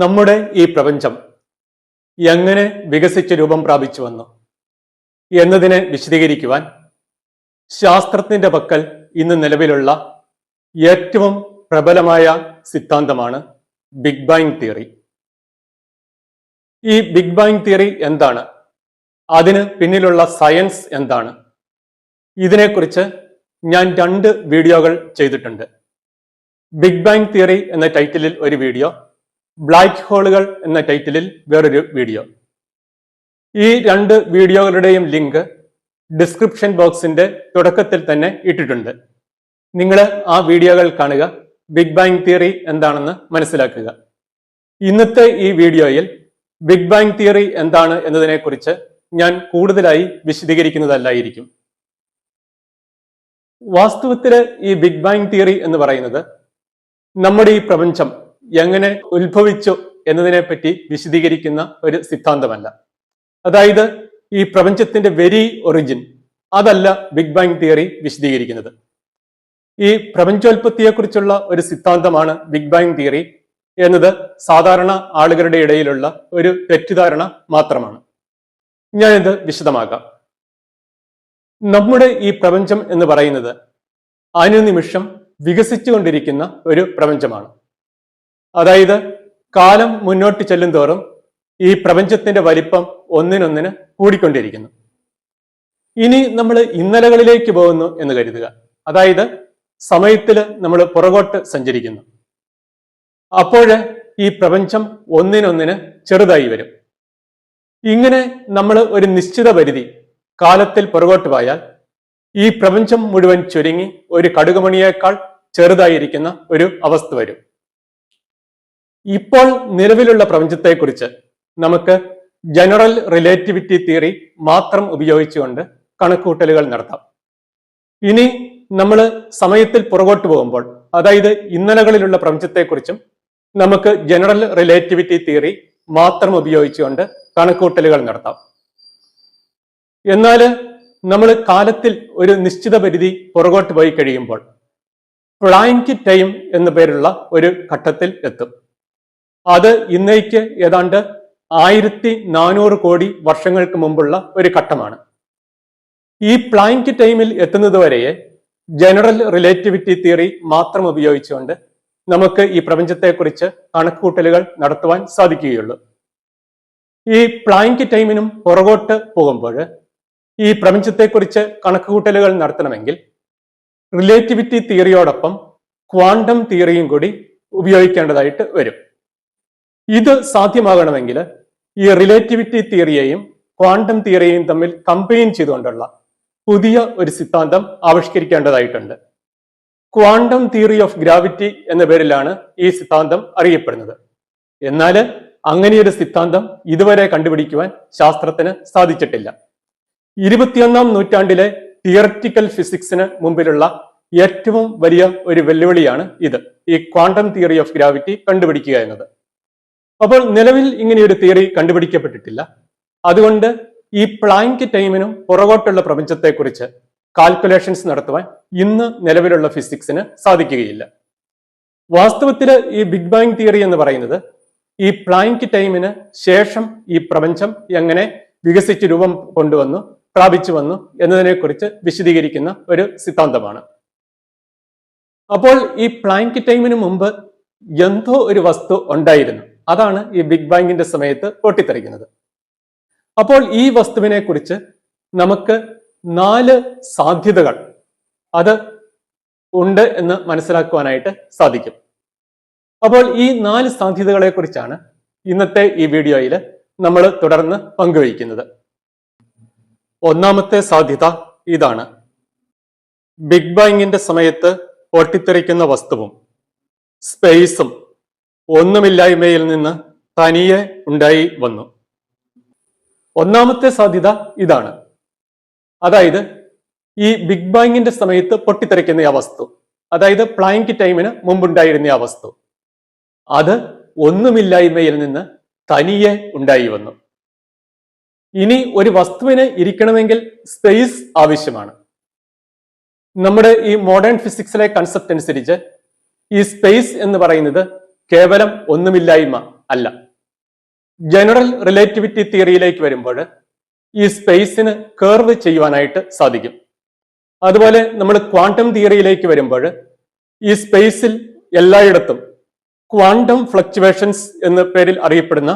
നമ്മുടെ ഈ പ്രപഞ്ചം എങ്ങനെ വികസിച്ച് രൂപം പ്രാപിച്ചു വന്നു എന്നതിനെ വിശദീകരിക്കുവാൻ ശാസ്ത്രത്തിന്റെ പക്കൽ ഇന്ന് നിലവിലുള്ള ഏറ്റവും പ്രബലമായ സിദ്ധാന്തമാണ് ബിഗ് ബാങ് തിയറി ഈ ബിഗ് ബാങ് തിയറി എന്താണ്? അതിന് പിന്നിലുള്ള സയൻസ് എന്താണ്? ഇതിനെക്കുറിച്ച് ഞാൻ രണ്ട് വീഡിയോകൾ ചെയ്തിട്ടുണ്ട്. ബിഗ് ബാങ് തിയറി എന്ന ടൈറ്റിലിൽ ഒരു വീഡിയോ ബ്ലാക്ക് ഹോളുകൾ എന്ന ടൈറ്റിലിൽ വേറൊരു വീഡിയോ ഈ രണ്ട് വീഡിയോകളുടെയും ലിങ്ക് ഡിസ്ക്രിപ്ഷൻ ബോക്സിന്റെ തുടക്കത്തിൽ തന്നെ ഇട്ടിട്ടുണ്ട്. നിങ്ങൾ ആ വീഡിയോകൾ കാണുക. ബിഗ് ബാങ് തിയറി എന്താണെന്ന് മനസ്സിലാക്കുക. ഇന്നത്തെ ഈ വീഡിയോയിൽ ബിഗ് ബാങ് തിയറി എന്താണ് എന്നതിനെക്കുറിച്ച് ഞാൻ കൂടുതലായി വിശദീകരിക്കുന്നതല്ലായിരിക്കും. വാസ്തവത്തിൽ ഈ ബിഗ് ബാങ് തിയറി എന്ന് പറയുന്നത് നമ്മുടെ ഈ പ്രപഞ്ചം എങ്ങനെ ഉത്ഭവിച്ചു എന്നതിനെപ്പറ്റി വിശദീകരിക്കുന്ന ഒരു സിദ്ധാന്തമല്ല. അതായത് ഈ പ്രപഞ്ചത്തിന്റെ വെരി ഒറിജിൻ അതല്ല ബിഗ് ബാങ് തിയറി വിശദീകരിക്കുന്നത്. ഈ പ്രപഞ്ചോൽപത്തിയെക്കുറിച്ചുള്ള ഒരു സിദ്ധാന്തമാണ് ബിഗ് ബാങ് തിയറി എന്നത് സാധാരണ ആളുകളുടെ ഇടയിലുള്ള ഒരു തെറ്റിദ്ധാരണ മാത്രമാണ്. ഞാനിത് വിശദമാക്കാം. നമ്മുടെ ഈ പ്രപഞ്ചം എന്ന് പറയുന്നത് അനുനിമിഷം വികസിച്ചുകൊണ്ടിരിക്കുന്ന ഒരു പ്രപഞ്ചമാണ്. അതായത് കാലം മുന്നോട്ട് ചെല്ലും തോറും ഈ പ്രപഞ്ചത്തിന്റെ വലിപ്പം ഒന്നിനൊന്നിന് കൂടിക്കൊണ്ടിരിക്കുന്നു. ഇനി നമ്മൾ ഇന്നലകളിലേക്ക് പോകുന്നു എന്ന് കരുതുക. അതായത് സമയത്തിൽ നമ്മൾ പുറകോട്ട് സഞ്ചരിക്കുന്നു. അപ്പോഴ് ഈ പ്രപഞ്ചം ഒന്നിനൊന്നിന് ചെറുതായി വരും. ഇങ്ങനെ നമ്മൾ ഒരു നിശ്ചിത പരിധി കാലത്തിൽ പുറകോട്ട് പോയാൽ ഈ പ്രപഞ്ചം മുഴുവൻ ചുരുങ്ങി ഒരു കടുകുമണിയേക്കാൾ ചെറുതായിരിക്കുന്ന ഒരു അവസ്ഥ വരും. ഇപ്പോൾ നിലവിലുള്ള പ്രപഞ്ചത്തെക്കുറിച്ച് നമുക്ക് ജനറൽ റിലേറ്റിവിറ്റി തിയറി മാത്രം ഉപയോഗിച്ചുകൊണ്ട് കണക്കുകൂട്ടലുകൾ നടത്താം. ഇനി നമ്മൾ സമയത്തിൽ പുറകോട്ട് പോകുമ്പോൾ അതായത് ഇന്നലകളിലുള്ള പ്രപഞ്ചത്തെക്കുറിച്ചും നമുക്ക് ജനറൽ റിലേറ്റിവിറ്റി തിയറി മാത്രം ഉപയോഗിച്ചുകൊണ്ട് കണക്കുകൂട്ടലുകൾ നടത്താം. എന്നാൽ നമ്മൾ കാലത്തിൽ ഒരു നിശ്ചിത പരിധി പുറകോട്ട് പോയി കഴിയുമ്പോൾ പ്ലാങ്ക് ടൈം എന്നു പേരുള്ള ഒരു ഘട്ടത്തിൽ എത്തും. അത് ഇന്നേക്ക് ഏതാണ്ട് ആയിരത്തി നാനൂറ് കോടി വർഷങ്ങൾക്ക് മുമ്പുള്ള ഒരു ഘട്ടമാണ്. ഈ പ്ലാങ്ക് ടൈമിൽ എത്തുന്നത് വരെയെ ജനറൽ റിലേറ്റിവിറ്റി തിയറി മാത്രം ഉപയോഗിച്ചുകൊണ്ട് നമുക്ക് ഈ പ്രപഞ്ചത്തെക്കുറിച്ച് കണക്കുകൂട്ടലുകൾ നടത്തുവാൻ സാധിക്കുകയുള്ളൂ. ഈ പ്ലാങ്ക് ടൈമിനും പുറകോട്ട് പോകുമ്പോൾ ഈ പ്രപഞ്ചത്തെക്കുറിച്ച് കണക്കുകൂട്ടലുകൾ നടത്തണമെങ്കിൽ റിലേറ്റിവിറ്റി തിയറിയോടൊപ്പം ക്വാണ്ടം തിയറിയും കൂടി ഉപയോഗിക്കേണ്ടതായിട്ട് വരും. ഇത് സാധ്യമാകണമെങ്കിൽ ഈ റിലേറ്റിവിറ്റി തിയറിയെയും ക്വാണ്ടം തിയറിയെയും തമ്മിൽ കമ്പൈൻ ചെയ്തുകൊണ്ടുള്ള പുതിയ ഒരു സിദ്ധാന്തം ആവിഷ്കരിക്കേണ്ടതായിട്ടുണ്ട്. ക്വാണ്ടം തിയറി ഓഫ് ഗ്രാവിറ്റി എന്ന പേരിലാണ് ഈ സിദ്ധാന്തം അറിയപ്പെടുന്നത്. എന്നാൽ അങ്ങനെയൊരു സിദ്ധാന്തം ഇതുവരെ കണ്ടുപിടിക്കുവാൻ ശാസ്ത്രത്തിന് സാധിച്ചിട്ടില്ല. ഇരുപത്തിയൊന്നാം നൂറ്റാണ്ടിലെ തിയററ്റിക്കൽ ഫിസിക്സിന് മുമ്പിലുള്ള ഏറ്റവും വലിയ ഒരു വെല്ലുവിളിയാണ് ഇത്. ഈ ക്വാണ്ടം തിയറി ഓഫ് ഗ്രാവിറ്റി കണ്ടുപിടിക്കുക എന്നത്. അപ്പോൾ നിലവിൽ ഇങ്ങനെയൊരു തിയറി കണ്ടുപിടിക്കപ്പെട്ടിട്ടില്ല. അതുകൊണ്ട് ഈ പ്ലാങ്ക് ടൈമിനും പുറകോട്ടുള്ള പ്രപഞ്ചത്തെക്കുറിച്ച് കാൽക്കുലേഷൻസ് നടത്തുവാൻ ഇന്ന് നിലവിലുള്ള ഫിസിക്സിന് സാധിക്കുകയില്ല. വാസ്തവത്തിൽ ഈ ബിഗ് ബാങ് തിയറി എന്ന് പറയുന്നത് ഈ പ്ലാങ്ക് ടൈമിന് ശേഷം ഈ പ്രപഞ്ചം എങ്ങനെ വികസിച്ച് രൂപം കൊണ്ടുവന്നു പ്രാപിച്ചു വന്നു എന്നതിനെക്കുറിച്ച് വിശദീകരിക്കുന്ന ഒരു സിദ്ധാന്തമാണ്. അപ്പോൾ ഈ പ്ലാങ്ക് ടൈമിന് മുമ്പ് എന്തോ ഒരു വസ്തു ഉണ്ടായിരുന്നു. അതാണ് ഈ ബിഗ് ബാങ്കിന്റെ സമയത്ത് പൊട്ടിത്തെറിക്കുന്നത്. അപ്പോൾ ഈ വസ്തുവിനെ കുറിച്ച് നമുക്ക് നാല് സാധ്യതകൾ അത് ഉണ്ട് എന്ന് മനസ്സിലാക്കുവാനായിട്ട് സാധിക്കും. അപ്പോൾ ഈ നാല് സാധ്യതകളെ കുറിച്ചാണ് ഇന്നത്തെ ഈ വീഡിയോയിൽ നമ്മൾ തുടർന്ന് പങ്കുവയ്ക്കുന്നത്. ഒന്നാമത്തെ സാധ്യത ഇതാണ്. ബിഗ് ബാങ്ങിന്റെ സമയത്ത് പൊട്ടിത്തെറിക്കുന്ന വസ്തുവും സ്പേസും ഒന്നുമില്ലായ്മയിൽ നിന്ന് തനിയെ ഉണ്ടായി വന്നു. ഒന്നാമത്തെ സാധ്യത ഇതാണ്. അതായത് ഈ ബിഗ് ബാങ്ങിന്റെ സമയത്ത് പൊട്ടിത്തെറിക്കുന്ന ആ വസ്തു അതായത് പ്ലാങ്ക് ടൈമിന് മുമ്പുണ്ടായിരുന്ന ആ വസ്തു അത് ഒന്നുമില്ലായ്മയിൽ നിന്ന് തനിയെ ഉണ്ടായി വന്നു. ഇനി ഒരു വസ്തുവിന് ഇരിക്കണമെങ്കിൽ സ്പേസ് ആവശ്യമാണ്. നമ്മുടെ ഈ മോഡേൺ ഫിസിക്സിലെ കൺസെപ്റ്റ് അനുസരിച്ച് ഈ സ്പേസ് എന്ന് പറയുന്നത് കേവലം ഒന്നുമില്ലായ്മ അല്ല. ജനറൽ റിലേറ്റിവിറ്റി തിയറിയിലേക്ക് വരുമ്പോൾ ഈ സ്പേസിന് കേർവ് ചെയ്യുവാനായിട്ട് സാധിക്കും. അതുപോലെ നമ്മൾ ക്വാണ്ടം തിയറിയിലേക്ക് വരുമ്പോൾ ഈ സ്പേസിൽ എല്ലായിടത്തും ക്വാണ്ടം ഫ്ലക്ച്വേഷൻസ് എന്ന പേരിൽ അറിയപ്പെടുന്ന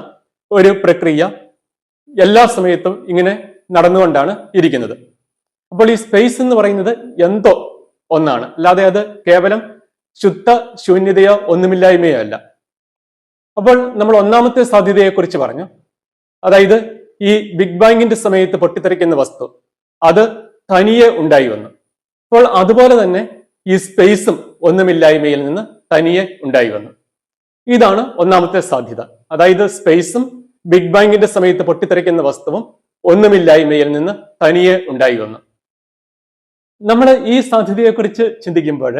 ഒരു പ്രക്രിയ എല്ലാ സമയത്തും ഇങ്ങനെ നടന്നുകൊണ്ടാണ് ഇരിക്കുന്നത്. അപ്പോൾ ഈ സ്പേസ് എന്ന് പറയുന്നത് എന്തോ ഒന്നാണ്. അല്ലാതെ അത് കേവലം ശുദ്ധ ശൂന്യതയോ ഒന്നുമില്ലായ്മയോ അല്ല അപ്പോൾ നമ്മൾ ഒന്നാമത്തെ സാധ്യതയെക്കുറിച്ച് പറഞ്ഞു. അതായത് ഈ ബിഗ് ബാങ്ങിന്റെ സമയത്ത് പൊട്ടിത്തെറിക്കുന്ന വസ്തു അത് തനിയെ ഉണ്ടായി വന്നു. അപ്പോൾ അതുപോലെ തന്നെ ഈ സ്പേസും ഒന്നുമില്ലായ്മയിൽ നിന്ന് തനിയെ ഉണ്ടായി വന്നു. ഇതാണ് ഒന്നാമത്തെ സാധ്യത. അതായത് സ്പേസും ബിഗ് ബാങ്ങിന്റെ സമയത്ത് പൊട്ടിത്തെറിക്കുന്ന വസ്തുവും ഒന്നുമില്ലായ്മയിൽ നിന്ന് തനിയെ ഉണ്ടായി വന്നു. നമ്മൾ ഈ സാധ്യതയെക്കുറിച്ച് ചിന്തിക്കുമ്പോൾ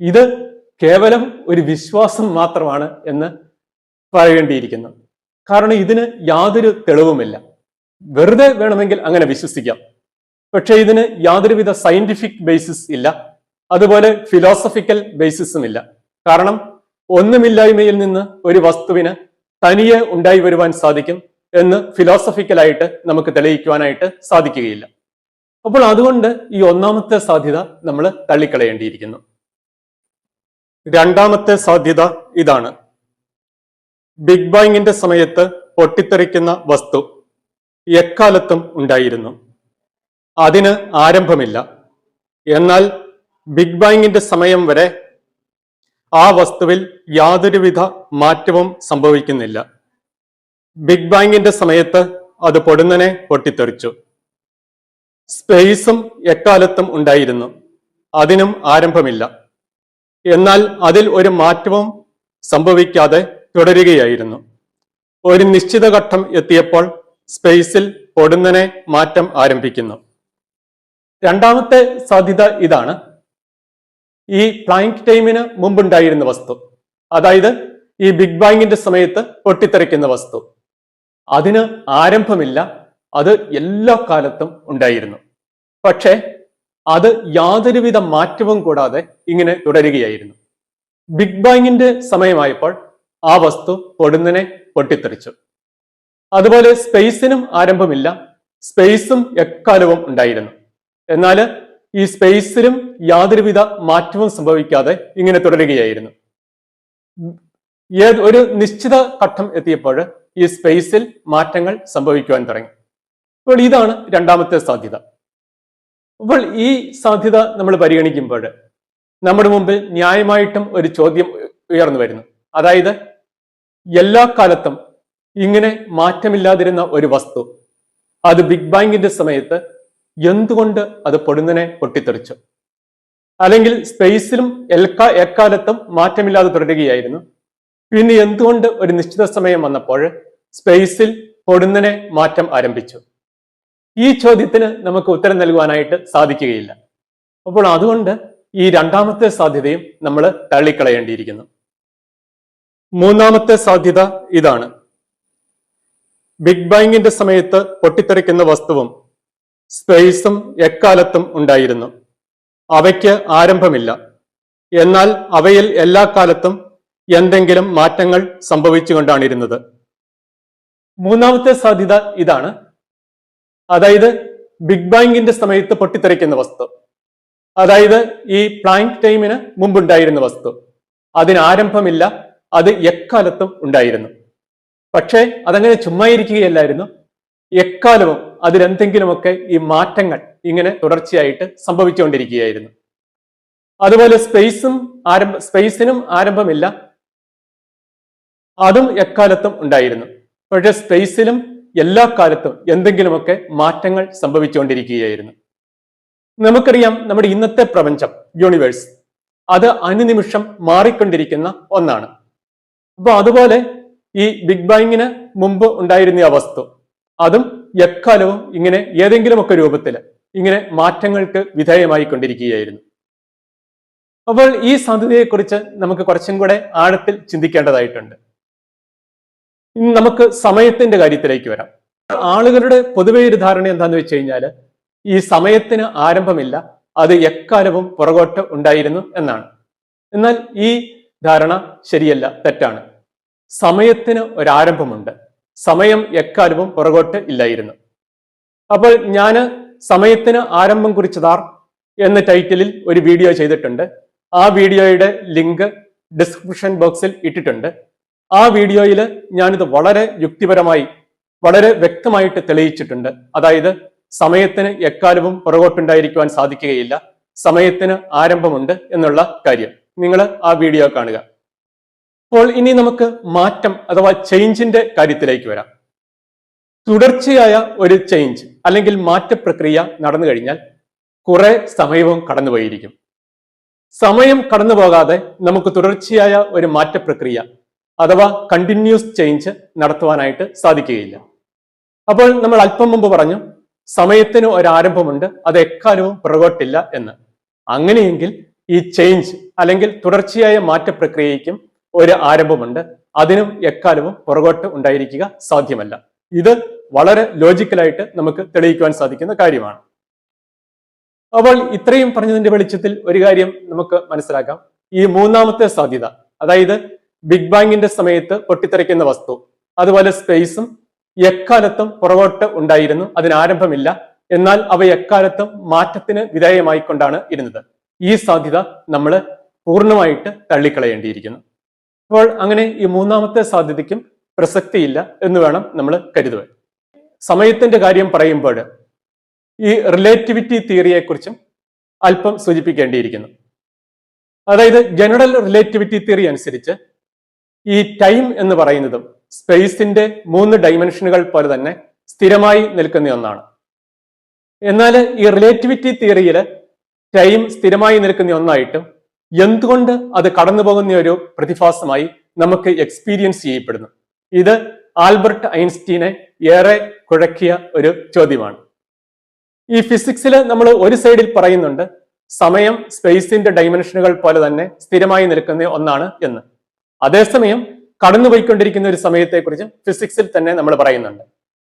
ഇത് കേവലം ഒരു വിശ്വാസം മാത്രമാണ് എന്ന് പറയേണ്ടിയിരിക്കുന്നു. കാരണം ഇതിന് യാതൊരു തെളിവുമില്ല. വെറുതെ വേണമെങ്കിൽ അങ്ങനെ വിശ്വസിക്കാം. പക്ഷെ ഇതിന് യാതൊരുവിധ സയന്റിഫിക് ബേസിസ് ഇല്ല. അതുപോലെ ഫിലോസഫിക്കൽ ബേസിസും ഇല്ല. കാരണം ഒന്നുമില്ലായ്മയിൽ നിന്ന് ഒരു വസ്തുവിന് തനിയെ ഉണ്ടായി വരുവാൻ സാധിക്കും എന്ന് ഫിലോസഫിക്കലായിട്ട് നമുക്ക് തെളിയിക്കുവാനായിട്ട് സാധിക്കുകയില്ല. അപ്പോൾ അതുകൊണ്ട് ഈ ഒന്നാമത്തെ സാധ്യത നമ്മൾ തള്ളിക്കളയേണ്ടിയിരിക്കുന്നു. രണ്ടാമത്തെ സാധ്യത ഇതാണ്. ബിഗ് ബാങ്ങിന്റെ സമയത്ത് പൊട്ടിത്തെറിക്കുന്ന വസ്തു എക്കാലത്തും ഉണ്ടായിരുന്നു. അതിന് ആരംഭമില്ല. എന്നാൽ ബിഗ് ബാങ്ങിന്റെ സമയം വരെ ആ വസ്തുവിൽ യാതൊരുവിധ മാറ്റവും സംഭവിക്കുന്നില്ല. ബിഗ് ബാങ്ങിന്റെ സമയത്ത് അത് പൊടുന്നനെ പൊട്ടിത്തെറിച്ചു. സ്പേസും എക്കാലത്തും ഉണ്ടായിരുന്നു. അതിനും ആരംഭമില്ല. എന്നാൽ അതിൽ ഒരു മാറ്റവും സംഭവിക്കാതെ തുടരുകയായിരുന്നു. ഒരു നിശ്ചിത ഘട്ടം എത്തിയപ്പോൾ സ്പേസിൽ പൊടുന്നനെ മാറ്റം ആരംഭിക്കുന്നു. രണ്ടാമത്തെ സാധ്യത ഇതാണ്. ഈ പ്ലാങ്ക് ടൈമിന് മുമ്പുണ്ടായിരുന്ന വസ്തു അതായത് ഈ ബിഗ് ബാങ്ങിന്റെ സമയത്ത് പൊട്ടിത്തെറിക്കുന്ന വസ്തു. അതിന് ആരംഭമില്ല അത് എല്ലാ കാലത്തും ഉണ്ടായിരുന്നു. പക്ഷേ അത് യാതൊരുവിധ മാറ്റവും കൂടാതെ ഇങ്ങനെ തുടരുകയായിരുന്നു. ബിഗ് ബാങ്ങിന്റെ സമയമായപ്പോൾ ആ വസ്തു പൊടുന്നനെ പൊട്ടിത്തെറിച്ചു. അതുപോലെ സ്പേസിനും ആരംഭമില്ല സ്പേസും എക്കാലവും ഉണ്ടായിരുന്നു. എന്നാൽ ഈ സ്പേസിലും യാതൊരുവിധ മാറ്റവും സംഭവിക്കാതെ ഇങ്ങനെ തുടരുകയായിരുന്നു. ഒരു നിശ്ചിത ഘട്ടം എത്തിയപ്പോൾ ഈ സ്പേസിൽ മാറ്റങ്ങൾ സംഭവിക്കുവാൻ തുടങ്ങി. അപ്പോൾ ഇതാണ് രണ്ടാമത്തെ സാധ്യത. അപ്പോൾ ഈ സാധ്യത നമ്മൾ പരിഗണിക്കുമ്പോൾ നമ്മുടെ മുമ്പിൽ ന്യായമായിട്ടും ഒരു ചോദ്യം ഉയർന്നു വരുന്നു. അതായത് എല്ലാ കാലത്തും ഇങ്ങനെ മാറ്റമില്ലാതിരുന്ന ഒരു വസ്തു അത് ബിഗ് ബാങ്കിന്റെ സമയത്ത് എന്തുകൊണ്ട് അത് പൊടുന്നനെ പൊട്ടിത്തെറിച്ചു? അല്ലെങ്കിൽ സ്പേസിലും എൽക്കാ എക്കാലത്തും മാറ്റമില്ലാതെ തുടരുകയായിരുന്നു. പിന്നെ എന്തുകൊണ്ട് ഒരു നിശ്ചിത സമയം വന്നപ്പോൾ സ്പേസിൽ പൊടുന്നനെ മാറ്റം ആരംഭിച്ചു? ഈ ചോദ്യത്തിന് നമുക്ക് ഉത്തരം നൽകുവാനായിട്ട് സാധിക്കുകയില്ല. അപ്പോൾ അതുകൊണ്ട് ഈ രണ്ടാമത്തെ സാധ്യതയും നമ്മൾ തള്ളിക്കളയേണ്ടിയിരിക്കുന്നു. മൂന്നാമത്തെ സാധ്യത ഇതാണ്. ബിഗ് ബാങ്ങിന്റെ സമയത്ത് പൊട്ടിത്തെറിക്കുന്ന വസ്തുവും സ്പേസും എക്കാലത്തും ഉണ്ടായിരുന്നു. അവയ്ക്ക് ആരംഭമില്ല. എന്നാൽ അവയിൽ എല്ലാ കാലത്തും എന്തെങ്കിലും മാറ്റങ്ങൾ സംഭവിച്ചുകൊണ്ടാണിരുന്നത്. മൂന്നാമത്തെ സാധ്യത ഇതാണ്. അതായത് ബിഗ് ബാങ്കിന്റെ സമയത്ത് പൊട്ടിത്തെറിക്കുന്ന വസ്തു. അതായത് ഈ പ്ലാങ്ക് ടൈമിന് മുമ്പുണ്ടായിരുന്ന വസ്തു. അതിന് ആരംഭമില്ല അത് എക്കാലത്തും ഉണ്ടായിരുന്നു. പക്ഷേ അതങ്ങനെ ചുമ്മാ ഇരിക്കുകയല്ലായിരുന്നു എക്കാലവും അതിലെന്തെങ്കിലുമൊക്കെ ഈ മാറ്റങ്ങൾ ഇങ്ങനെ തുടർച്ചയായിട്ട് സംഭവിച്ചുകൊണ്ടിരിക്കുകയായിരുന്നു. അതുപോലെ സ്പേസും ആരംഭ സ്പേസിനും ആരംഭമില്ല. അതും എക്കാലത്തും ഉണ്ടായിരുന്നു. പക്ഷെ സ്പേസിലും എല്ലാ കാലത്തും എന്തെങ്കിലുമൊക്കെ മാറ്റങ്ങൾ സംഭവിച്ചുകൊണ്ടിരിക്കുകയായിരുന്നു. നമുക്കറിയാം നമ്മുടെ ഇന്നത്തെ പ്രപഞ്ചം യൂണിവേഴ്സ് അത് അനുനിമിഷം മാറിക്കൊണ്ടിരിക്കുന്ന ഒന്നാണ്. അപ്പോൾ അതുപോലെ ഈ ബിഗ് ബാങ്ങിന് മുമ്പ് ഉണ്ടായിരുന്ന അവസ്ഥ അതും എക്കാലവും ഇങ്ങനെ ഏതെങ്കിലുമൊക്കെ രൂപത്തിൽ ഇങ്ങനെ മാറ്റങ്ങൾക്ക് വിധേയമായി കൊണ്ടിരിക്കുകയായിരുന്നു അപ്പോൾ ഈ സാധ്യതയെക്കുറിച്ച് നമുക്ക് കുറച്ചും കൂടെ ആഴത്തിൽ ചിന്തിക്കേണ്ടതായിട്ടുണ്ട്. നമുക്ക് സമയത്തിന്റെ കാര്യത്തിലേക്ക് വരാം. ആളുകളുടെ പൊതുവെ ഒരു ധാരണ എന്താന്ന് വെച്ച് കഴിഞ്ഞാൽ ഈ സമയത്തിന് ആരംഭമില്ല അത് എക്കാലവും പുറകോട്ട് ഉണ്ടായിരുന്നു എന്നാണ്. എന്നാൽ ഈ ധാരണ ശരിയല്ല തെറ്റാണ്. സമയത്തിന് ഒരാരംഭമുണ്ട്. സമയം എക്കാലവും പുറകോട്ട് ഇല്ലായിരുന്നു. അപ്പോൾ ഞാൻ സമയത്തിന് ആരംഭം കുറിച്ചതാർ എന്ന ടൈറ്റിലിൽ ഒരു വീഡിയോ ചെയ്തിട്ടുണ്ട്. ആ വീഡിയോയുടെ ലിങ്ക് ഡിസ്ക്രിപ്ഷൻ ബോക്സിൽ ഇട്ടിട്ടുണ്ട്. ആ വീഡിയോയിൽ ഞാനിത് വളരെ യുക്തിപരമായി വളരെ വ്യക്തമായിട്ട് തെളിയിച്ചിട്ടുണ്ട്. അതായത് സമയത്തിന് എക്കാലവും പുറകോട്ടുണ്ടായിരിക്കുവാൻ സാധിക്കുകയില്ല. സമയത്തിന് ആരംഭമുണ്ട് എന്നുള്ള കാര്യം. നിങ്ങൾ ആ വീഡിയോ കാണുക. അപ്പോൾ ഇനി നമുക്ക് മാറ്റം അഥവാ ചേഞ്ചിന്റെ കാര്യത്തിലേക്ക് വരാം. തുടർച്ചയായ ഒരു ചേഞ്ച് അല്ലെങ്കിൽ മാറ്റ പ്രക്രിയ നടന്നു കഴിഞ്ഞാൽ കുറെ സമയവും കടന്നുപോയിരിക്കും. സമയം കടന്നു പോകാതെ നമുക്ക് തുടർച്ചയായ ഒരു മാറ്റ പ്രക്രിയ അഥവാ കണ്ടിന്യൂസ് ചേഞ്ച് നടത്തുവാനായിട്ട് സാധിക്കുകയില്ല. അപ്പോൾ നമ്മൾ അല്പം മുമ്പ് പറഞ്ഞു സമയത്തിന് ഒരാരംഭമുണ്ട് അത് എക്കാലവും പുറകോട്ടില്ല എന്ന്. അങ്ങനെയെങ്കിൽ ഈ ചേഞ്ച് അല്ലെങ്കിൽ തുടർച്ചയായ മാറ്റ പ്രക്രിയയ്ക്കും ഒരു ആരംഭമുണ്ട് അതിനും എക്കാലവും പുറകോട്ട് ഉണ്ടായിരിക്കുക സാധ്യമല്ല. ഇത് വളരെ ലോജിക്കലായിട്ട് നമുക്ക് തെളിയിക്കുവാൻ സാധിക്കുന്ന കാര്യമാണ്. അപ്പോൾ ഇത്രയും പറഞ്ഞതിന്റെ വെളിച്ചത്തിൽ ഒരു കാര്യം നമുക്ക് മനസ്സിലാക്കാം. ഈ മൂന്നാമത്തെ സാധ്യത അതായത് ബിഗ് ബാങ്ങിന്റെ സമയത്ത് പൊട്ടിത്തെറിക്കുന്ന വസ്തു. അതുപോലെ സ്പേസും എക്കാലത്തും പുറകോട്ട് ഉണ്ടായിരുന്നു. അതിന് ആരംഭമില്ല. എന്നാൽ അവ എക്കാലത്തും മാറ്റത്തിന് വിധേയമായിക്കൊണ്ടാണ് ഇരുന്നത്. ഈ സാധ്യത നമ്മൾ പൂർണമായിട്ട് തള്ളിക്കളയേണ്ടിയിരിക്കുന്നു. അപ്പോൾ അങ്ങനെ ഈ മൂന്നാമത്തെ സാധ്യതയ്ക്കും പ്രസക്തിയില്ല എന്ന് വേണം നമ്മൾ കരുതുക സമയത്തിന്റെ കാര്യം പറയുമ്പോൾ ഈ റിലേറ്റിവിറ്റി തിയറിയെക്കുറിച്ചും അല്പം സൂചിപ്പിക്കേണ്ടിയിരിക്കുന്നു. അതായത് ജനറൽ റിലേറ്റിവിറ്റി തിയറി അനുസരിച്ച് ഈ ടൈം എന്ന് പറയുന്നത് സ്പേസിന്റെ മൂന്ന് ഡൈമെൻഷനുകൾ പോലെ തന്നെ സ്ഥിരമായി നിൽക്കുന്ന ഒന്നാണ്. എന്നാൽ ഈ റിലേറ്റിവിറ്റി തിയറിയിൽ ടൈം സ്ഥിരമായി നിൽക്കുന്ന ഒന്നായിട്ടും എന്തുകൊണ്ട് അത് കടന്നു പോകുന്ന ഒരു പ്രതിഭാസമായി നമുക്ക് എക്സ്പീരിയൻസ് ചെയ്യപ്പെടുന്നു. ഇത് ആൽബർട്ട് ഐൻസ്റ്റീനെ ഏറെ കുഴക്കിയ ഒരു ചോദ്യമാണ്. ഈ ഫിസിക്സിൽ നമ്മൾ ഒരു സൈഡിൽ പറയുന്നുണ്ട് സമയം സ്പേസിന്റെ ഡൈമെൻഷനുകൾ പോലെ തന്നെ സ്ഥിരമായി നിൽക്കുന്ന ഒന്നാണ് എന്ന്. അതേസമയം കടന്നുപോയിക്കൊണ്ടിരിക്കുന്ന ഒരു സമയത്തെക്കുറിച്ച് ഫിസിക്സിൽ തന്നെ നമ്മൾ പറയുന്നുണ്ട്.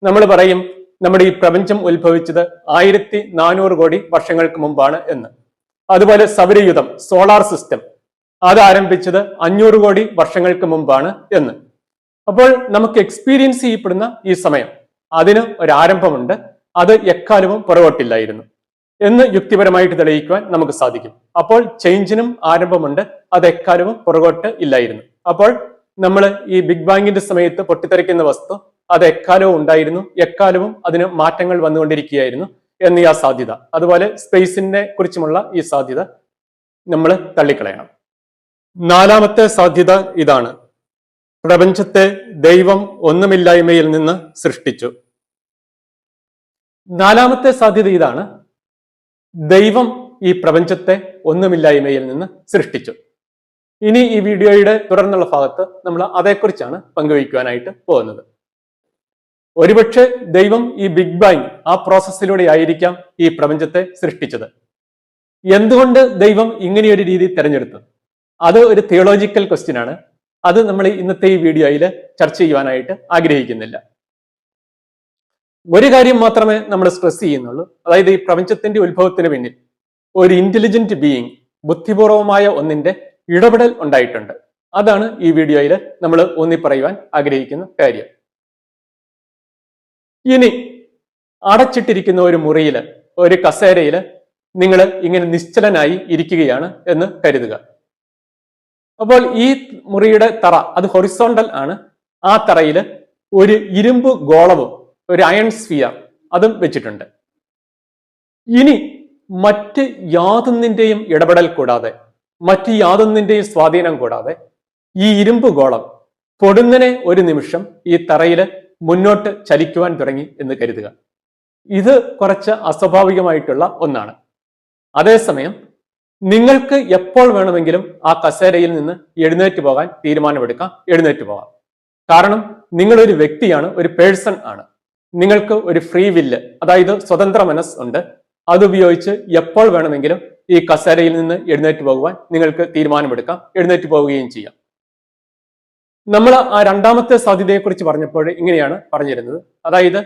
നമ്മൾ പറയും നമ്മുടെ ഈ പ്രപഞ്ചം ഉത്ഭവിച്ചത് ആയിരത്തി നാനൂറ് കോടി വർഷങ്ങൾക്ക് മുമ്പാണ് എന്ന്. അതുപോലെ സൗരയുധം സോളാർ സിസ്റ്റം അത് ആരംഭിച്ചത് അഞ്ഞൂറ് കോടി വർഷങ്ങൾക്ക് മുമ്പാണ് എന്ന്. അപ്പോൾ നമുക്ക് എക്സ്പീരിയൻസ് ചെയ്യപ്പെടുന്ന ഈ സമയം അതിന് ഒരാരംഭമുണ്ട് അത് എക്കാലവും പുറകോട്ടില്ലായിരുന്നു എന്ന് യുക്തിപരമായിട്ട് തെളിയിക്കുവാൻ നമുക്ക് സാധിക്കും. അപ്പോൾ ചേഞ്ചിനും ആരംഭമുണ്ട്. അത് എക്കാലവും പുറകോട്ട് ഇല്ലായിരുന്നു. അപ്പോൾ നമ്മൾ ഈ ബിഗ് ബാങ്ങിന്റെ സമയത്ത് പൊട്ടിത്തെറിക്കുന്ന വസ്തു അത് എക്കാലവും ഉണ്ടായിരുന്നു. എക്കാലവും അതിന് മാറ്റങ്ങൾ വന്നുകൊണ്ടിരിക്കുകയായിരുന്നു എന്നീ ആ സാധ്യത. അതുപോലെ സ്പേസിനെ കുറിച്ചുമുള്ള ഈ സാധ്യത നമ്മൾ തള്ളിക്കളയണം. നാലാമത്തെ സാധ്യത ഇതാണ്. പ്രപഞ്ചത്തെ ദൈവം ഒന്നുമില്ലായ്മയിൽ നിന്ന് സൃഷ്ടിച്ചു. നാലാമത്തെ സാധ്യത ഇതാണ്. ദൈവം ഈ പ്രപഞ്ചത്തെ ഒന്നുമില്ലായ്മയിൽ നിന്ന് സൃഷ്ടിച്ചു. ഇനി ഈ വീഡിയോയുടെ തുടർന്നുള്ള ഭാഗത്ത് നമ്മൾ അതേക്കുറിച്ചാണ് പങ്കുവയ്ക്കുവാനായിട്ട് പോകുന്നത്. ഒരുപക്ഷെ ദൈവം ഈ ബിഗ് ബാങ് ആ പ്രോസസ്സിലൂടെ ആയിരിക്കാം ഈ പ്രപഞ്ചത്തെ സൃഷ്ടിച്ചത്. എന്തുകൊണ്ട് ദൈവം ഇങ്ങനെയൊരു രീതി തിരഞ്ഞെടുത്തു? അത് ഒരു തിയോളജിക്കൽ ക്വസ്റ്റ്യൻ ആണ്. അത് നമ്മൾ ഇന്നത്തെ ഈ വീഡിയോയിൽ ചർച്ച ചെയ്യുവാനായിട്ട് ആഗ്രഹിക്കുന്നില്ല. ഒരു കാര്യം മാത്രമേ നമ്മൾ സ്ട്രെസ് ചെയ്യുന്നുള്ളൂ. അതായത് ഈ പ്രപഞ്ചത്തിന്റെ ഉത്ഭവത്തിന് പിന്നിൽ ഒരു ഇന്റലിജന്റ് ബീയിങ് ബുദ്ധിപൂർവമായ ഒന്നിന്റെ ഇടപെടൽ ഉണ്ടായിട്ടുണ്ട്. അതാണ് ഈ വീഡിയോയിൽ നമ്മൾ ഊന്നി പറയുവാൻ ആഗ്രഹിക്കുന്ന കാര്യം. ഇനി അടച്ചിട്ടിരിക്കുന്ന ഒരു മുറിയിൽ ഒരു കസേരയിൽ നിങ്ങൾ ഇങ്ങനെ നിശ്ചലനായി ഇരിക്കുകയാണ് എന്ന് കരുതുക. അപ്പോൾ ഈ മുറിയുടെ തറ അത് ഹൊറിസോണ്ടൽ ആണ്. ആ തറയിൽ ഒരു ഇരുമ്പ് ഗോളവും ഒരു അയൺ സ്ഫിയർ അതും വെച്ചിട്ടുണ്ട്. ഇനി മറ്റ് യാതൊന്നിന്റെയും ഇടപെടൽ കൂടാതെ മറ്റ് യാതൊന്നിന്റെയും സ്വാധീനം കൂടാതെ ഈ ഇരുമ്പ് ഗോളം പൊടുന്നനെ ഒരു നിമിഷം ഈ തറയിൽ മുന്നോട്ട് ചലിക്കുവാൻ തുടങ്ങി എന്ന് കരുതുക. ഇത് കുറച്ച് അസ്വാഭാവികമായിട്ടുള്ള ഒന്നാണ്. അതേസമയം നിങ്ങൾക്ക് എപ്പോൾ വേണമെങ്കിലും ആ കസേരയിൽ നിന്ന് എഴുന്നേറ്റ് പോകാൻ തീരുമാനമെടുക്കാം എഴുന്നേറ്റ് പോകാം. കാരണം നിങ്ങളൊരു വ്യക്തിയാണ് ഒരു പേഴ്സൺ ആണ്. നിങ്ങൾക്ക് ഒരു ഫ്രീ വില്ല് അതായത് സ്വതന്ത്ര മനസ്സ് ഉണ്ട്. അതുപയോഗിച്ച് എപ്പോൾ വേണമെങ്കിലും ഈ കസേരയിൽ നിന്ന് എഴുന്നേറ്റ് പോകുവാൻ നിങ്ങൾക്ക് തീരുമാനമെടുക്കാം. എഴുന്നേറ്റ് പോവുകയും ചെയ്യാം. നമ്മൾ ആ രണ്ടാമത്തെ സാധ്യതയെക്കുറിച്ച് പറഞ്ഞപ്പോൾ ഇങ്ങനെയാണ് പറഞ്ഞിരുന്നത്. അതായത്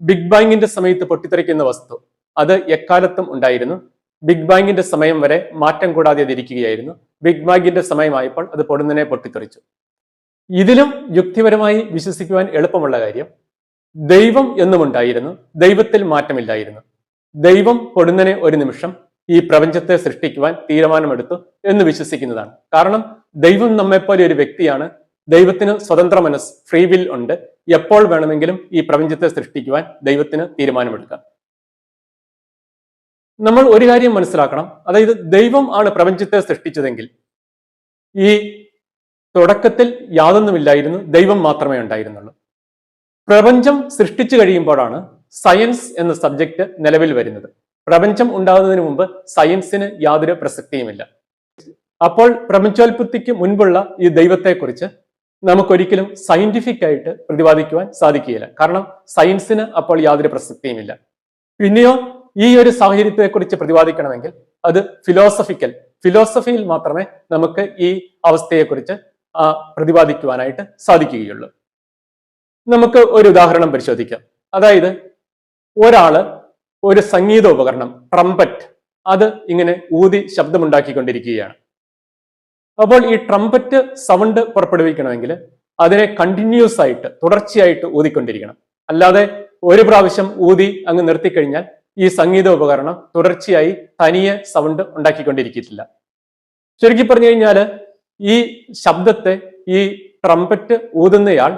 ബിഗ് ബാങ്ങിന്റെ സമയത്ത് പൊട്ടിത്തെറിക്കുന്ന വസ്തു അത് എക്കാലത്തും ഉണ്ടായിരുന്നു. ബിഗ് ബാങ്ങിന്റെ സമയം വരെ മാറ്റം കൂടാതെ അത് ഇരിക്കുകയായിരുന്നു. ബിഗ് ബാങ്കിന്റെ സമയമായപ്പോൾ അത് പൊടുന്നനെ പൊട്ടിത്തെറിച്ചു. ഇതിലും യുക്തിപരമായി വിശ്വസിക്കുവാൻ എളുപ്പമുള്ള കാര്യം ദൈവം എന്നുമുണ്ടായിരുന്നു. ദൈവത്തിൽ മാറ്റമില്ലായിരുന്നു. ദൈവം പൊടുന്നനെ ഒരു നിമിഷം ഈ പ്രപഞ്ചത്തെ സൃഷ്ടിക്കുവാൻ തീരുമാനമെടുത്തു എന്ന് വിശ്വസിക്കുന്നതാണ്. കാരണം ദൈവം നമ്മെപ്പോലെ ഒരു വ്യക്തിയാണ്. ദൈവത്തിന് സ്വതന്ത്ര മനസ്സ് ഫ്രീ വിൽ ഉണ്ട്. എപ്പോൾ വേണമെങ്കിലും ഈ പ്രപഞ്ചത്തെ സൃഷ്ടിക്കുവാൻ ദൈവത്തിന് തീരുമാനമെടുക്കാം. നമ്മൾ ഒരു കാര്യം മനസ്സിലാക്കണം. അതായത് ദൈവം ആണ് പ്രപഞ്ചത്തെ സൃഷ്ടിച്ചതെങ്കിൽ ഈ തുടക്കത്തിൽ യാതൊന്നുമില്ലായിരുന്നു ദൈവം മാത്രമേ ഉണ്ടായിരുന്നുള്ളൂ. പ്രപഞ്ചം സൃഷ്ടിച്ചു കഴിയുമ്പോഴാണ് സയൻസ് എന്ന സബ്ജക്റ്റ് നിലവിൽ വരുന്നത്. പ്രപഞ്ചം ഉണ്ടാകുന്നതിന് മുമ്പ് സയൻസിന് യാതൊരു പ്രസക്തിയുമില്ല. അപ്പോൾ പ്രപഞ്ചോൽപത്തിക്ക് മുൻപുള്ള ഈ ദൈവത്തെക്കുറിച്ച് നമുക്കൊരിക്കലും സയന്റിഫിക് ആയിട്ട് പ്രതിപാദിക്കുവാൻ സാധിക്കുകയില്ല. കാരണം സയൻസിന് അപ്പോൾ യാതൊരു പ്രസക്തിയുമില്ല. പിന്നെയോ ഈ ഒരു സാഹചര്യത്തെക്കുറിച്ച് പ്രതിപാദിക്കണമെങ്കിൽ അത് ഫിലോസഫിക്കൽ ഫിലോസഫിയിൽ മാത്രമേ നമുക്ക് ഈ അവസ്ഥയെക്കുറിച്ച് പ്രതിപാദിക്കുവാനായിട്ട് സാധിക്കുകയുള്ളൂ. നമുക്ക് ഒരു ഉദാഹരണം പരിശോധിക്കാം. അതായത് ഒരാൾ ഒരു സംഗീത ഉപകരണം ട്രംപറ്റ് അത് ഇങ്ങനെ ഊതി ശബ്ദമുണ്ടാക്കിക്കൊണ്ടിരിക്കുകയാണ്. അപ്പോൾ ഈ ട്രംപറ്റ് സൗണ്ട് പുറപ്പെടുവിക്കണമെങ്കിൽ അതിനെ കണ്ടിന്യൂസ് ആയിട്ട് തുടർച്ചയായിട്ട് ഊതിക്കൊണ്ടിരിക്കണം. അല്ലാതെ ഒരു പ്രാവശ്യം ഊതി അങ്ങ് നിർത്തിക്കഴിഞ്ഞാൽ ഈ സംഗീത ഉപകരണം തുടർച്ചയായി തനിയെ സൗണ്ട് ഉണ്ടാക്കിക്കൊണ്ടിരിക്കില്ല ചുരുക്കി പറഞ്ഞു കഴിഞ്ഞാൽ ഈ ശബ്ദത്തെ ഈ ട്രംപറ്റ് ഊതുന്നയാൾ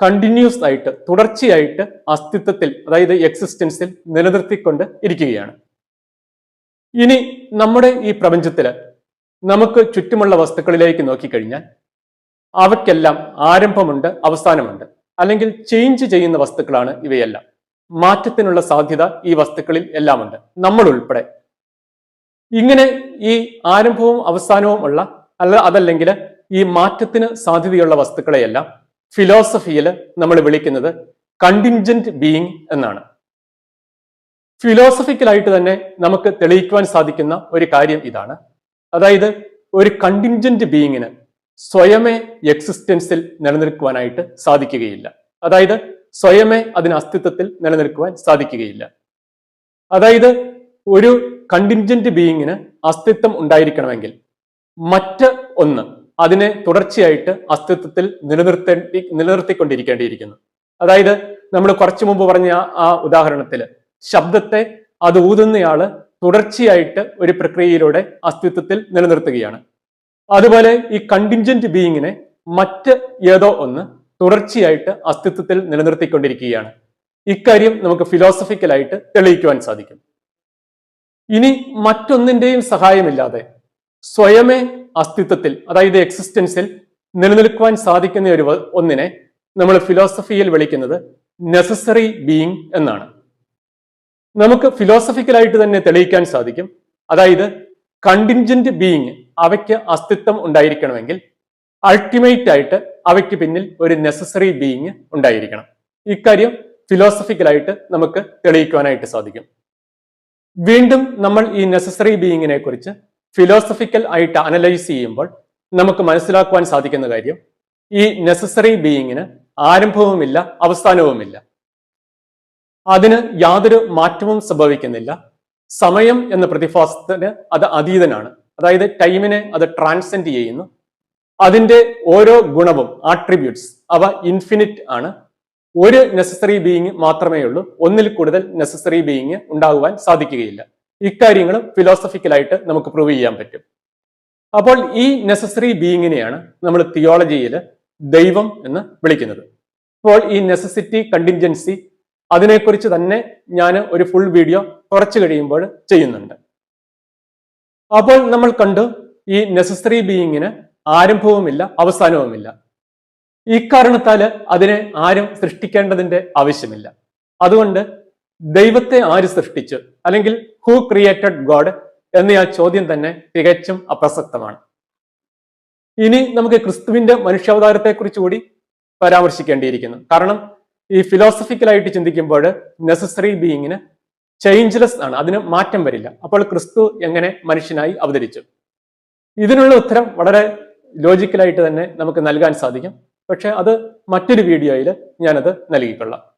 കണ്ടിന്യൂസ് ആയിട്ട് തുടർച്ചയായിട്ട് അസ്തിത്വത്തിൽ അതായത് എക്സിസ്റ്റൻസിൽ നിലനിർത്തിക്കൊണ്ട് ഇരിക്കുകയാണ്. ഇനി നമ്മുടെ ഈ പ്രപഞ്ചത്തിൽ നമുക്ക് ചുറ്റുമുള്ള വസ്തുക്കളിലേക്ക് നോക്കിക്കഴിഞ്ഞാൽ അവയ്ക്കെല്ലാം ആരംഭമുണ്ട് അവസാനമുണ്ട്. അല്ലെങ്കിൽ ചേഞ്ച് ചെയ്യുന്ന വസ്തുക്കളാണ് ഇവയെല്ലാം. മാറ്റത്തിനുള്ള സാധ്യത ഈ വസ്തുക്കളിൽ എല്ലാം ഉണ്ട് നമ്മൾ ഉൾപ്പെടെ. ഇങ്ങനെ ഈ ആരംഭവും അവസാനവും ഉള്ള അല്ല അതല്ലെങ്കിൽ ഈ മാറ്റത്തിന് സാധ്യതയുള്ള വസ്തുക്കളെയെല്ലാം ഫിലോസഫിയിൽ നമ്മൾ വിളിക്കുന്നത് കണ്ടിൻജന്റ് ബീയിങ് എന്നാണ്. ഫിലോസഫിക്കലായിട്ട് തന്നെ നമുക്ക് തെളിയിക്കുവാൻ സാധിക്കുന്ന ഒരു കാര്യം ഇതാണ്. അതായത് ഒരു കണ്ടിൻജന്റ് ബീയിങ്ങിന് സ്വയമേ എക്സിസ്റ്റൻസിൽ നിലനിൽക്കുവാനായിട്ട് സാധിക്കുകയില്ല. അതായത് സ്വയമേ അതിന് അസ്തിത്വത്തിൽ നിലനിൽക്കുവാൻ സാധിക്കുകയില്ല. അതായത് ഒരു കണ്ടിൻജന്റ് ബീയിങ്ങിന് അസ്തിത്വം ഉണ്ടായിരിക്കണമെങ്കിൽ മറ്റ് ഒന്ന് അതിനെ തുടർച്ചയായിട്ട് അസ്തിത്വത്തിൽ നിലനിർത്തേണ്ടി നിലനിർത്തിക്കൊണ്ടിരിക്കേണ്ടിയിരിക്കുന്നു. അതായത് നമ്മൾ കുറച്ചു മുമ്പ് പറഞ്ഞ ആ- ഉദാഹരണത്തിൽ ശബ്ദത്തെ അത് ഊതുന്നയാൾ തുടർച്ചയായിട്ട് ഒരു പ്രക്രിയയിലൂടെ അസ്തിത്വത്തിൽ നിലനിർത്തുകയാണ്. അതുപോലെ ഈ കണ്ടിൻജന്റ് ബീയിങ്ങിനെ മറ്റ് ഏതോ ഒന്ന് തുടർച്ചയായിട്ട് അസ്തിത്വത്തിൽ നിലനിർത്തിക്കൊണ്ടിരിക്കുകയാണ്. ഇക്കാര്യം നമുക്ക് ഫിലോസഫിക്കലായിട്ട് തെളിയിക്കുവാൻ സാധിക്കും. ഇനി മറ്റൊന്നിന്റെയും സഹായമില്ലാതെ സ്വയമേ അസ്തിത്വത്തിൽ അതായത് എക്സിസ്റ്റൻസിൽ നിലനിൽക്കുവാൻ സാധിക്കുന്ന ഒരു ഒന്നിനെ നമ്മൾ ഫിലോസഫിയിൽ വിളിക്കുന്നത് നെസസറി ബീയിങ് എന്നാണ്. നമുക്ക് ഫിലോസഫിക്കലായിട്ട് തന്നെ തെളിയിക്കാൻ സാധിക്കും. അതായത് കണ്ടിൻജന്റ് ബീയിങ് അവയ്ക്ക് അസ്തിത്വം ഉണ്ടായിരിക്കണമെങ്കിൽ അൾട്ടിമേറ്റ് ആയിട്ട് അവയ്ക്ക് പിന്നിൽ ഒരു നെസസറി ബീയിങ് ഉണ്ടായിരിക്കണം. ഇക്കാര്യം ഫിലോസഫിക്കലായിട്ട് നമുക്ക് തെളിയിക്കുവാനായിട്ട് സാധിക്കും. വീണ്ടും നമ്മൾ ഈ നെസസറി ബീയിങ്ങിനെ കുറിച്ച് ഫിലോസഫിക്കൽ ആയിട്ട് അനലൈസ് ചെയ്യുമ്പോൾ നമുക്ക് മനസ്സിലാക്കുവാൻ സാധിക്കുന്ന കാര്യം ഈ നെസസറി ബീയിങ്ങിന് ആരംഭവുമില്ല അവസാനവുമില്ല. അതിന് യാതൊരു മാറ്റവും സംഭവിക്കുന്നില്ല. സമയം എന്ന പ്രതിഭാസത്തിന് അത് അതീതനാണ്. അതായത് ടൈമിനെ അത് ട്രാൻസെൻഡ് ചെയ്യുന്നു. അതിന്റെ ഓരോ ഗുണവും ആട്രിബ്യൂട്ട്സ് അവ ഇൻഫിനിറ്റ് ആണ്. ഒരു നെസസറി ബീയിങ് മാത്രമേ ഉള്ളൂ. ഒന്നിൽ കൂടുതൽ നെസസറി ബീയിങ് ഉണ്ടാകുവാൻ സാധിക്കുകയില്ല. ഇക്കാര്യങ്ങളും ഫിലോസഫിക്കലായിട്ട് നമുക്ക് പ്രൂവ് ചെയ്യാൻ പറ്റും. അപ്പോൾ ഈ നെസസറി ബീയിങ്ങിനെയാണ് നമ്മൾ തിയോളജിയിൽ ദൈവം എന്ന് വിളിക്കുന്നത്. അപ്പോൾ ഈ നെസസിറ്റി കണ്ടിൻജൻസി അതിനെക്കുറിച്ച് തന്നെ ഞാൻ ഒരു ഫുൾ വീഡിയോ കുറച്ച് കഴിയുമ്പോൾ ചെയ്യുന്നുണ്ട്. അപ്പോൾ നമ്മൾ കണ്ടു ഈ നെസസറി ബീയിങ്ങിന് ആരംഭവുമില്ല അവസാനവുമില്ല. ഇക്കാരണത്താൽ അതിനെ ആരും സൃഷ്ടിക്കേണ്ടതിന്റെ ആവശ്യമില്ല. അതുകൊണ്ട് ദൈവത്തെ ആര് സൃഷ്ടിച്ചു? അല്ലെങ്കിൽ ഹൂ ക്രിയേറ്റഡ് ഗോഡ് എന്ന ആ ചോദ്യം തന്നെ തികച്ചും അപ്രസക്തമാണ്. ഇനി നമുക്ക് ക്രിസ്തുവിന്റെ മനുഷ്യാവതാരത്തെക്കുറിച്ച് കൂടി പരാമർശിക്കേണ്ടിയിരിക്കുന്നു. കാരണം ഈ ഫിലോസഫിക്കലായിട്ട് ചിന്തിക്കുമ്പോൾ നെസസറി ബീയിങ്ങിന് ചേഞ്ച്ലെസ് ആണ്. അതിന് മാറ്റം വരില്ല. അപ്പോൾ ക്രിസ്തു എങ്ങനെ മനുഷ്യനായി അവതരിച്ചു? ഇതിനുള്ള ഉത്തരം വളരെ ലോജിക്കലായിട്ട് തന്നെ നമുക്ക് നൽകാൻ സാധിക്കും. പക്ഷെ അത് മറ്റൊരു വീഡിയോയിൽ ഞാനത് നൽകിക്കൊള്ളാം.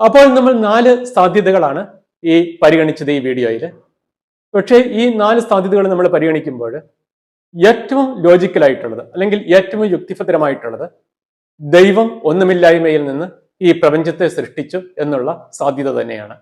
അപ്പോൾ നമ്മൾ നാല് സാധ്യതകളാണ് ഈ പരിഗണിച്ചത് ഈ വീഡിയോയിൽ പക്ഷേ ഈ നാല് സാധ്യതകൾ നമ്മൾ പരിഗണിക്കുമ്പോൾ ഏറ്റവും ലോജിക്കലായിട്ടുള്ളത് അല്ലെങ്കിൽ ഏറ്റവും യുക്തിഭദ്രമായിട്ടുള്ളത് ദൈവം ഒന്നുമില്ലായ്മയിൽ നിന്ന് ഈ പ്രപഞ്ചത്തെ സൃഷ്ടിച്ചു എന്നുള്ള സാധ്യത തന്നെയാണ്.